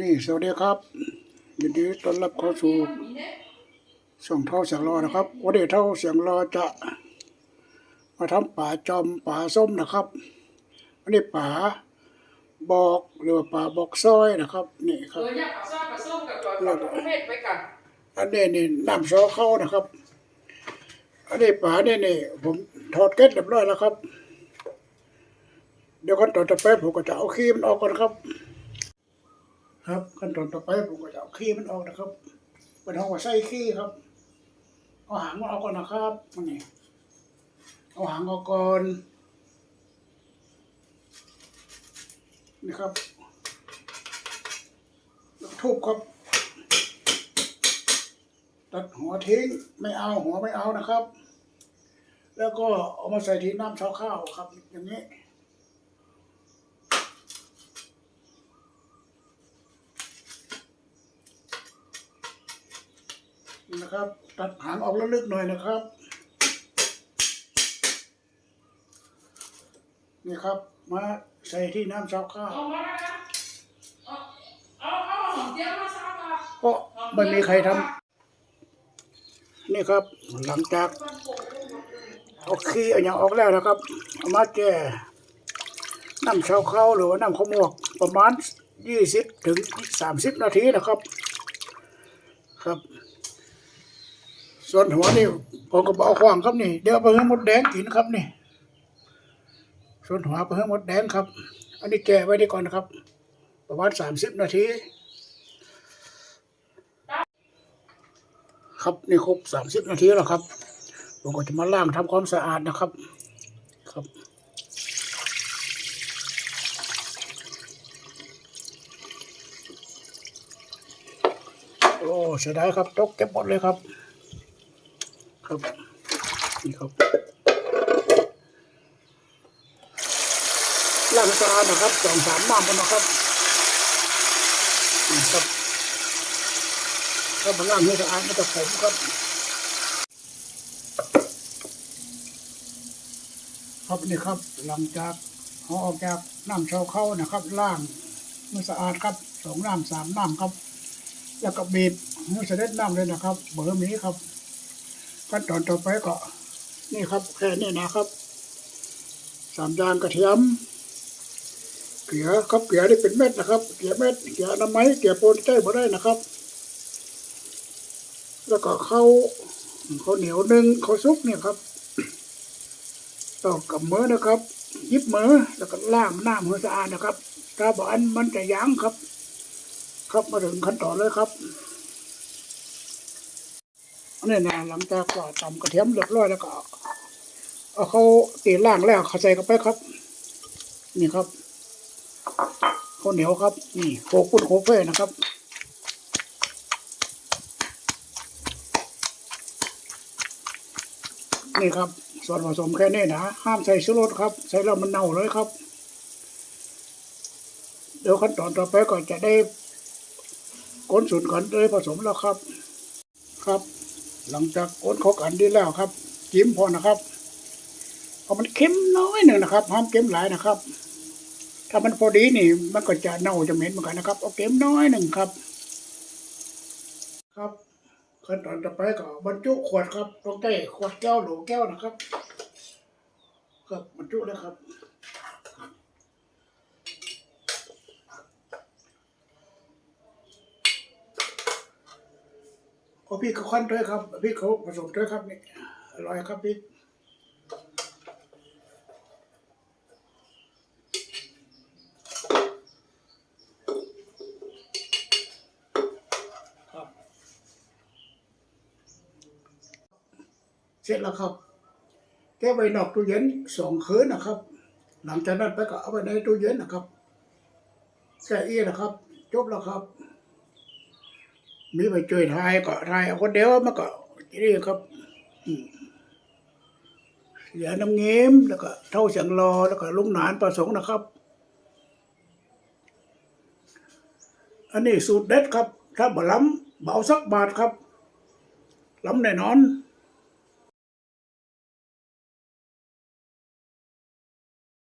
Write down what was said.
นี่สวัสดีครับยินดีต้อนรับเข้าสู่ช่องเท่าเสียงรอนะครับวันนี้เท่าเสียงรอจะ มาทำป่าจอมป่าส้มนะครับอันนี้ป่าบอกหรือว่าป่าบอกซอยนะครับนี่คเอรับอเนี่ยปลาซ่าปลาส้มกับปลาปลาประเภทไปกันอันนี้นี่น้ำซอเข้านะครับ อันนี้ป่านี่นี่ผมถอดเกล็ดเรียบร้อยแล้วครับ เดี๋ยวขั้นตอนต่อไปผมก็จะเอาขี้มันออกก่อนครับ ครับขั้นตอนต่อไปผมก็จะเอาขี้มันออกนะครับเป็นห้องว่าใส่ขี้ครับ เอาหางมันออกก่อนนะครับนี่เอาหางออกก่อนนี่ครับทุบครับ ตัดหัวทิ้งไม่เอาหัวไม่เอานะครับ แล้วก็เอามาใส่ที่น้ำเชาข้าวครับ อย่างนี้ นี่นะครับ ตัดหางออกลึกๆหน่อยนะครับ นี่ครับ มาใส่ที่น้ำชาข้าวเอามาแล้วนะเอาเอาเอาหอมเจียวมาซ่ามาก็ไม่มีใครทำนี่ครับ หลังจากเอาขี้เอาอย่างออกแล้วนะครับเอามาแก่น้ำชาข้าวหรือว่าน้ำข้าวหมวกประมาณยี่สิบถึงสามสิบนาทีนะครับ ครับ ส่วนหัวนี่ผมก็บอกขวางครับนี่ เดี๋ยวเอาไปให้มดแดงกินครับนี่ส่วนหัวไปให้มดแดงครับ อันนี้แก่ไว้ดีก่อนนะครับ ประมาณสามสิบนาที ครับนี่ครบสามสิบนาทีแล้วครับผมก็จะมาล้างทำความสะอาดนะครับ ครับโอ้เสียดายครับตกเก็บหมดเลยครับ ครับนี่ครับล้างให้สะอานะครับสองสามน้ำมันนะครับนี่ครับถ้ามันล้างให้สะอาดมันจะขมครับครับนี่ครับหลังจากเอาออกจากน้ำเชาเข้านะครับล้างมันสะอาดครับสองน้ำสามน้ำครับ แล้วก็บีบให้เสด็จน้ำเลยนะครับ เบอร์มีครับ ขั้นตอนต่อไปก็ นี่ครับ แค่นี้นะครับสามจานกระเทียมเกลือครับเกลือนี่เป็นเม็ดนะครับเกลือเม็ดเกลือน้ำไม้เกลือโปนใช้บ่ได้นะครับ แล้วก็ข้าวข้าวเหนียวหนึ่งข้าวซุกเนี่ยครับต่อกับมือนะครับ ยิบมือแล้วก็ล้างน้ำให้สะอาดนะครับถ้าบอกอันมันจะยั้งครับ ครับมาถึงขั้นตอนเลยครับ อันนี้นะหลังจากก็ตำกระเทียมเรียบร้อยแล้วก็เอาเขาตีล่างแล้วเขาใส่เข้าไปครับ นี่ครับข้าวเหนียวครับ นี่โคกุ้นโคเฟ่นะครับนี่ครับ ส่วนผสมแค่นี้นะห้ามใส่ชูรสครับ ใส่แล้วมันเน่าเลยครับ เดี๋ยวขั้นตอนต่อไปก็จะได้ก้นส่วนกันได้ผสมแล้วครับ ครับ หลังจากก้นเขากันดีแล้วครับ จิ้มพอนะครับเอามันเค็มน้อยหนึ่งนะครับห้ามเค็มหลายนะครับ ถ้ามันพอดีนี่ มันก็จะเน่าจะเหม็นเหมือนกันนะครับ เอาเค็มน้อยหนึ่งครับ ครับขั้นตอนต่อไปก็บรรจุขวดครับต้องได้ขวดแก้วโหลแก้วนะครับ ครับบรรจุเลยครับ เอาพี่เขาขั้นด้วยครับ พี่เขาผสมด้วยครับนี่อร่อยครับพี่เสร็จแล้วครับแก้ไว้นอกตู้เย็นสองคืนนะครับ หลังจากนั้นไปก็เอาไปในตู้เย็นนะครับแค่อี้นะครับ จบแล้วครับ มีไปช่วยทายก็ทายเอาคนเดียวมันก็นี่ครับอืมเสียน้ำเงี้มแล้วก็เท่าเสียงรอแล้วก็ลุงหนานประสงค์นะครับ อันนี้สูตรเด็ดครับ ถ้าบ่ล้ำเบาสักบาทครับล้ำแน่นอน